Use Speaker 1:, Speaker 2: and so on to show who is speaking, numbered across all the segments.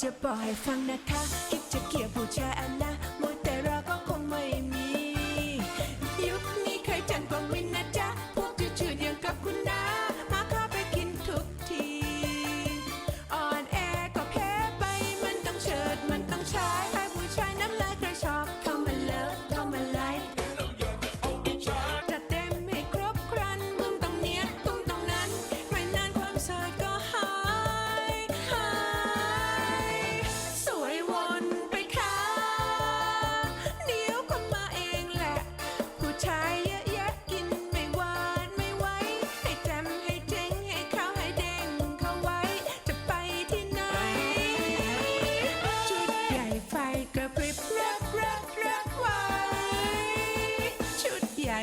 Speaker 1: จะบอกให้ฟังนะคะคิดจะเกี่ยวผู้ชายอะไร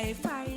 Speaker 1: life.